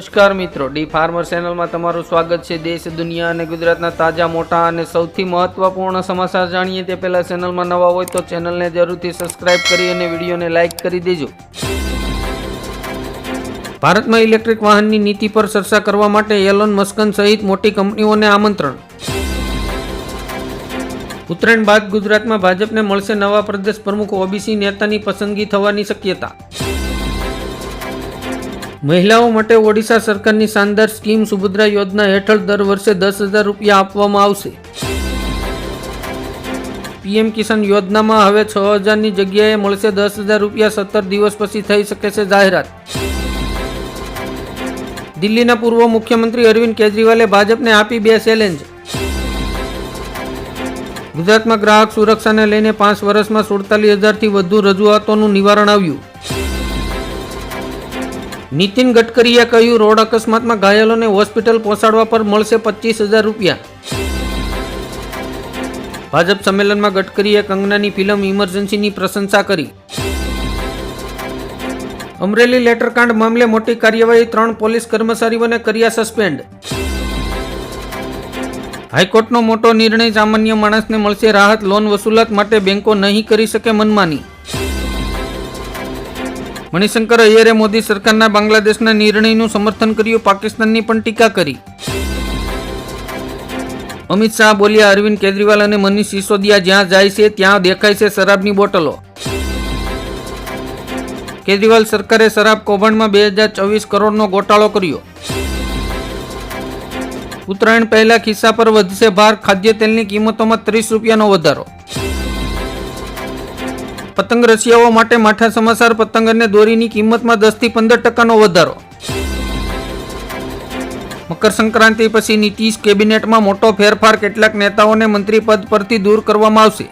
નમસ્કાર મિત્રો, D farmer ચેનલમાં તમારું સ્વાગત છે. દેશ, દુનિયા અને ગુજરાતના તાજા, મોટા અને સૌથી મહત્વપૂર્ણ સમાચાર જાણીએ તે પહેલા ચેનલમાં નવા હોય તો ચેનલને જરૂરથી સબસ્ક્રાઇબ કરી અને વિડીયોને લાઇક કરી દેજો. ભારતમાં ઇલેક્ટ્રિક વાહનની નીતિ પર ચર્ચા કરવા માટે એલોન મસ્કન સહિત મોટી કંપનીઓને આમંત્રણ. ઉત્તરાયણ બાદ ગુજરાતમાં ભાજપને મળશે નવા પ્રદેશ પ્રમુખ ઓબીસી નેતાની પસંદગી થવાની શક્યતા. મહિલાઓ માટે ઓડિશા સરકારની શાનદાર સ્કીમ સુભદ્રા યોજના હેઠળ દર વર્ષે દસ હજાર રૂપિયા આપવામાં આવશે. પીએમ કિસાન યોજનામાં હવે છ હજારની જગ્યાએ મળશે દસ હજાર રૂપિયા સત્તર દિવસ પછી થઈ શકે છે જાહેરાત. દિલ્હીના પૂર્વ મુખ્યમંત્રી અરવિંદ કેજરીવાલે ભાજપને આપી બે ચેલેન્જ. ગુજરાતમાં ગ્રાહક સુરક્ષાને લઈને પાંચ વર્ષમાં સુડતાલીસ હજારથી વધુ રજૂઆતોનું નિવારણ આવ્યું. નીતિન ગડકરીએ કહ્યું, રોડ અકસ્માતમાં ઘાયલોને હોસ્પિટલ પહોંચાડવા પર મળશે પચીસ હજાર રૂપિયા. ભાજપ સંમેલનમાં ગડકરીએ કંગનાની ફિલ્મ ઇમરજન્સીની પ્રશંસા કરી. અમરેલી લેટરકાંડ મામલે મોટી કાર્યવાહી ત્રણ પોલીસ કર્મચારીઓને કર્યા સસ્પેન્ડ. હાઈકોર્ટનો મોટો નિર્ણય સામાન્ય માણસને મળશે રાહત, લોન વસૂલાત માટે બેંકો નહીં કરી શકે મનમાની. મણિશંકર અય્યરે મોદી સરકારના બાંગ્લાદેશના નિર્ણયનું સમર્થન કર્યું, પાકિસ્તાનની પણ ટીકા કરી. અમિત શાહ બોલ્યા, અરવિંદ કેજરીવાલ અને મનીષ સિસોદિયા જ્યાં જાય છે, ત્યાં દેખાય છે શરાબની બોટલો. કેજરીવાલ સરકારે શરાબ કૌભાંડમાં બે હજાર ચોવીસ કરોડનો ગોટાળો કર્યો. ઉત્તરાયણ પહેલા ખિસ્સા પર વધશે ભાર ખાદ્ય તેલની કિંમતોમાં ત્રીસ રૂપિયાનો વધારો. પતંગ રસિયાઓ માટે માઠા સમાચાર પતંગ અને દોરીની કિંમતમાં દસથી પંદર ટકાનો વધારો. મકર સંક્રાંતિ પછી નીતિશ કેબિનેટમાં મોટો ફેરફાર કેટલાક નેતાઓને મંત્રી પદ પરથી દૂર કરવામાં આવશે.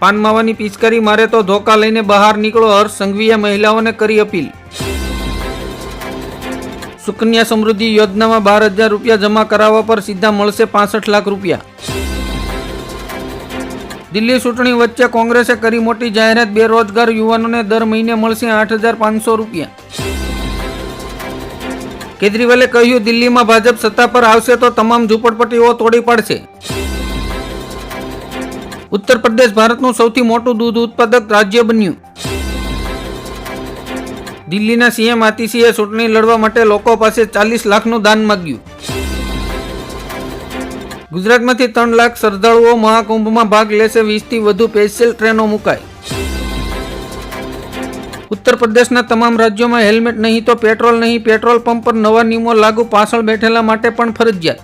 પાન માવાની પિચકારી મારે તો ધોકા લઈને બહાર નીકળો, હર્ષ સંઘવીએ મહિલાઓને કરી અપીલ. સુકન્યા સમૃદ્ધિ યોજનામાં બાર હજાર રૂપિયા જમા કરાવવા પર સીધા મળશે પાસઠ લાખ રૂપિયા. દિલ્હી ચૂંટણી વચ્ચે કોંગ્રેસે કરી મોટી જાહેરાત બેરોજગાર યુવાનોને દર મહિને મળશે આઠ હજાર પાંચસો રૂપિયા. કેજરીવાલે કહ્યું, દિલ્હીમાં ભાજપ સત્તા પર આવશે તો તમામ ઝૂંપડપટ્ટીઓ તોડી પાડશે. ઉત્તર પ્રદેશ ભારતનું સૌથી મોટું દૂધ ઉત્પાદક રાજ્ય બન્યું. દિલ્હીના સીએમ આતિશીએ ચૂંટણી લડવા માટે લોકો પાસે ચાલીસ લાખનું દાન માગ્યું. ગુજરાતમાંથી ત્રણ લાખ શ્રદ્ધાળુઓ મહાકુંભમાં ભાગ લેશે, વીસથી વધુ સ્પેશિયલ ટ્રેનો મુકાઈ. ઉત્તર પ્રદેશના તમામ રાજ્યોમાં હેલ્મેટ નહીં તો પેટ્રોલ નહીં, પેટ્રોલ પંપ પર નવા નિયમો લાગુ, પાછળ બેઠેલા માટે પણ ફરજિયાત.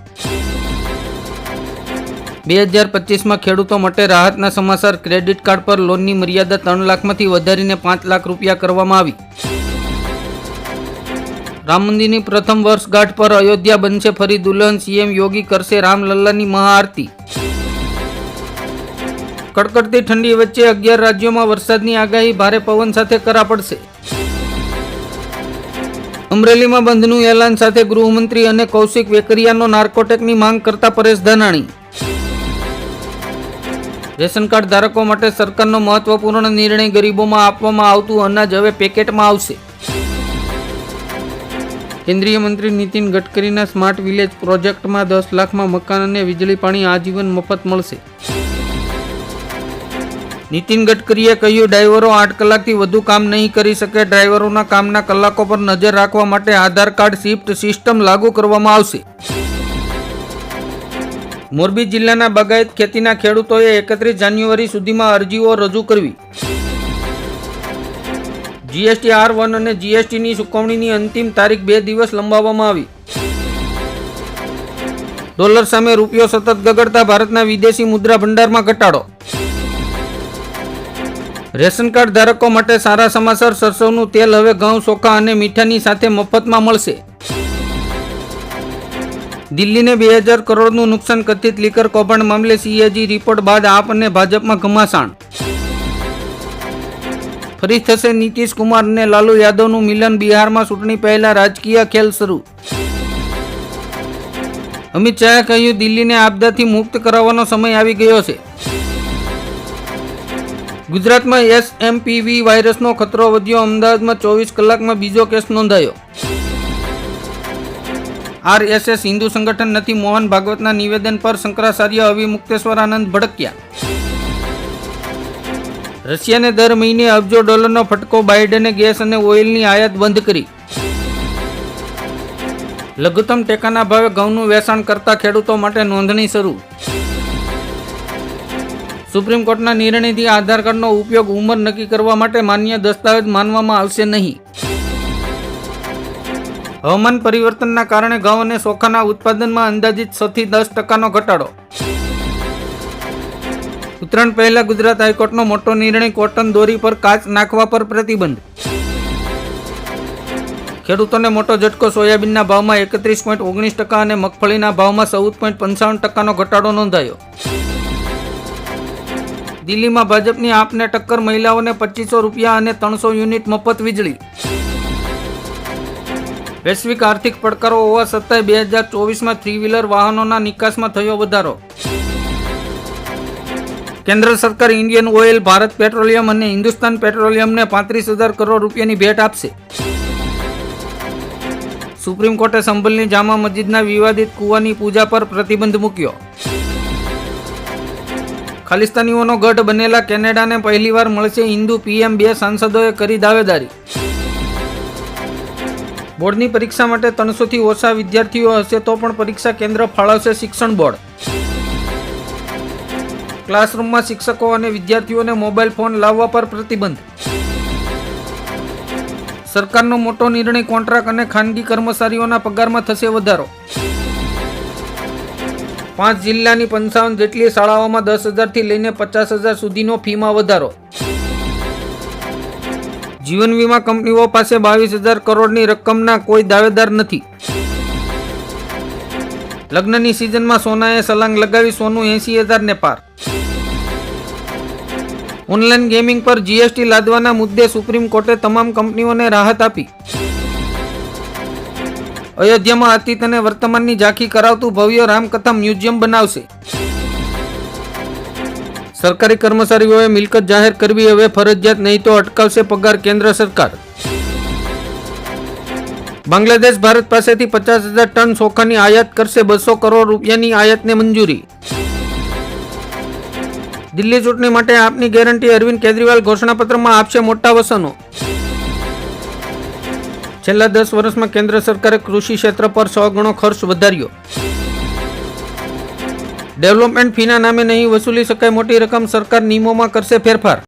બે હજાર પચીસમાં ખેડૂતો માટે રાહતના સમાચાર, ક્રેડિટ કાર્ડ પર લોનની મર્યાદા ત્રણ લાખમાંથી વધારીને પાંચ લાખ રૂપિયા કરવામાં આવી. રામ મંદિરની પ્રથમ વર્ષગાંઠ પર અયોધ્યા બનશે ફરી દુલ્હન સીએમ યોગી કરશે રામલલ્લાની મહાઆરતી. કડકડતી ઠંડી વચ્ચે અગિયાર રાજ્યોમાં વરસાદની આગાહી ભારે પવન સાથે કરા પડશે. અમરેલીમાં બંધનું એલાન સાથે ગૃહમંત્રી અને કૌશિક વેકરિયાનો નાર્કોટેકની માંગ કરતા પરેશ ધાનાણી. રેશન કાર્ડ ધારકો માટે સરકારનો મહત્વપૂર્ણ નિર્ણય ગરીબોમાં આપવામાં આવતું અનાજ હવે પેકેટમાં આવશે. કેન્દ્રીય મંત્રી નીતિન ગડકરીના સ્માર્ટ વિલેજ પ્રોજેક્ટમાં દસ લાખમાં મકાન અને વીજળી પાણી આજીવન મફત મળશે. નીતિન ગડકરીએ કહ્યું, ડ્રાઈવરો આઠ કલાકથી વધુ કામ નહીં કરી શકે. ડ્રાઈવરોના કામના કલાકો પર નજર રાખવા માટે આધાર કાર્ડ શિફ્ટ સિસ્ટમ લાગુ કરવામાં આવશે. મોરબી જિલ્લાના બાગાયત ખેતીના ખેડૂતોએ એકત્રીસ જાન્યુઆરી સુધીમાં અરજીઓ રજૂ કરવી. જીએસટી આર વન અને જીએસટીની ચૂકવણીની અંતિમ તારીખ બે દિવસ લંબાવવામાં આવી. ડોલર સામે રૂપિયો સતત ગગડતા ભારતના વિદેશી મુદ્રા ભંડારમાં ઘટાડો. રેશન કાર્ડ ધારકો માટે સારા સમાચાર સરસવનું તેલ હવે ઘઉં ચોખા અને મીઠાની સાથે મફતમાં મળશે. દિલ્હીને બે હજાર કરોડનું નુકસાન કથિત લીકર કૌભાંડ મામલે સીએજી રિપોર્ટ બાદ આપ અને ભાજપમાં ઘમાસાણ. ફરી થશે નીતિશ કુમાર અને લાલુ યાદવનું મિલન બિહારમાં ચૂંટણી પહેલા રાજકીય ખેલ શરૂ. અમિત શાહે કહ્યું, દિલ્હીને આપદાથી મુક્ત કરાવવાનો સમય આવી ગયો છે. ગુજરાતમાં એસએમપીવી વાયરસનો ખતરો વધ્યો. અમદાવાદમાં ચોવીસ કલાકમાં બીજો કેસ નોંધાયો. આરએસએસ હિન્દુ સંગઠન નથી. મોહન ભાગવતના નિવેદન પર શંકરાચાર્ય અવિમુક્તેશ્વર આનંદ ભડક્યા. રશિયાને દર મહિને અબજો ડોલરનો ફટકો બાઇડને ગેસ અને ઓઇલની આયાત બંધ કરી. લઘુત્તમ ટેકાના ભાવે ઘઉંનું વેચાણ કરતા ખેડૂતો માટે નોંધણી શરૂ. સુપ્રીમ કોર્ટના નિર્ણયથી આધાર કાર્ડનો ઉપયોગ ઉંમર નક્કી કરવા માટે માન્ય દસ્તાવેજ માનવામાં આવશે નહીં. હવામાન પરિવર્તનના કારણે ઘઉં અને ચોખાના ઉત્પાદનમાં અંદાજિત છ થી દસ ટકાનો ઘટાડો. ઉત્તરાયણ પહેલા ગુજરાત હાઈકોર્ટનો મોટો નિર્ણય કોટન દોરી પર કાચ નાખવા પર પ્રતિબંધ. ખેડૂતોને મોટો ઝટકો સોયાબીનના ભાવમાં એકત્રીસ પોઈન્ટ ઓગણીસ ટકા અને મગફળીના ભાવમાં ચૌદ પોઈન્ટ પંચાવન ટકાનો ઘટાડો નોંધાયો. દિલ્હીમાં ભાજપની આપને ટક્કર મહિલાઓને પચીસો રૂપિયા અને ત્રણસો યુનિટ મફત વીજળી. વૈશ્વિક આર્થિક પડકારો હોવા છતાંય બે હજાર ચોવીસમાં થ્રી વ્હીલર વાહનોના નિકાસમાં થયો વધારો. કેન્દ્ર સરકાર ઇન્ડિયન ઓઇલ, ભારત પેટ્રોલિયમ અને હિન્દુસ્તાન પેટ્રોલિયમને પાંત્રીસ હજાર કરોડ રૂપિયાની ભેટ આપશે. સુપ્રીમ કોર્ટે સંભલની જામા મસ્જિદના વિવાદિત કુવાની પૂજા પર પ્રતિબંધ મૂક્યો. ખાલિસ્તાનીઓનો ગઢ બનેલા કેનેડાને પહેલીવાર મળશે હિન્દુ પીએમ બે સાંસદોએ કરી દાવેદારી. બોર્ડની પરીક્ષા માટે ત્રણસોથી ઓછા વિદ્યાર્થીઓ હશે તો પણ પરીક્ષા કેન્દ્ર ફાળવશે શિક્ષણ બોર્ડ. ક્લાસરૂમમાં શિક્ષકો અને વિદ્યાર્થીઓને મોબાઈલ ફોન લાવવા પર પ્રતિબંધ. સરકારનો મોટો નિર્ણય કોન્ટ્રાક્ટ અને ખાનગી કર્મચારીઓના પગારમાં થશે વધારો. પાંચ જિલ્લાની પંચાવન જેટલી શાળાઓમાં દસ હજારથી લઈને પચાસ હજાર સુધીનો ફીમાં વધારો. જીવન વીમા કંપનીઓ પાસે બાવીસ હજાર કરોડની રકમના કોઈ દાવેદાર નથી. લગ્નની સિઝનમાં સોનાએ સલાંગ લગાવી સોનું એસી હજારને પાર. ઓનલાઈન ગેમિંગ પર જીએસટી લાદવાના મુદ્દે સુપ્રીમ કોર્ટે તમામ કંપનીઓને રાહત આપી. અયોધ્યામાં અતીત અને વર્તમાનની ઝાંખી કરાવતું ભવ્ય રામકથા મ્યુઝિયમ બનાવશે. સરકારી કર્મચારીઓએ મિલકત જાહેર કરવી હવે ફરજિયાત, નહીં તો અટકાવશે પગાર કેન્દ્ર સરકાર. બાંગ્લાદેશ, ભારત પાસેથી પચાસ હજાર ટન ચોખાની આયાત કરશે, બસો કરોડ રૂપિયાની આયાતને મંજૂરી. દિલ્હી ચૂંટણી માટે આપની ગેરંટી અરવિંદ કેજરીવાલ ઘોષણાપત્રમાં આપશે મોટા વસનો. છેલ્લા દસ વર્ષમાં કેન્દ્ર સરકારે કૃષિ ક્ષેત્ર પર સો ગણો ખર્ચ વધાર્યો. ડેવલપમેન્ટ ફીના નામે નહીં વસૂલી શકાય મોટી રકમ સરકાર નિયમોમાં કરશે ફેરફાર.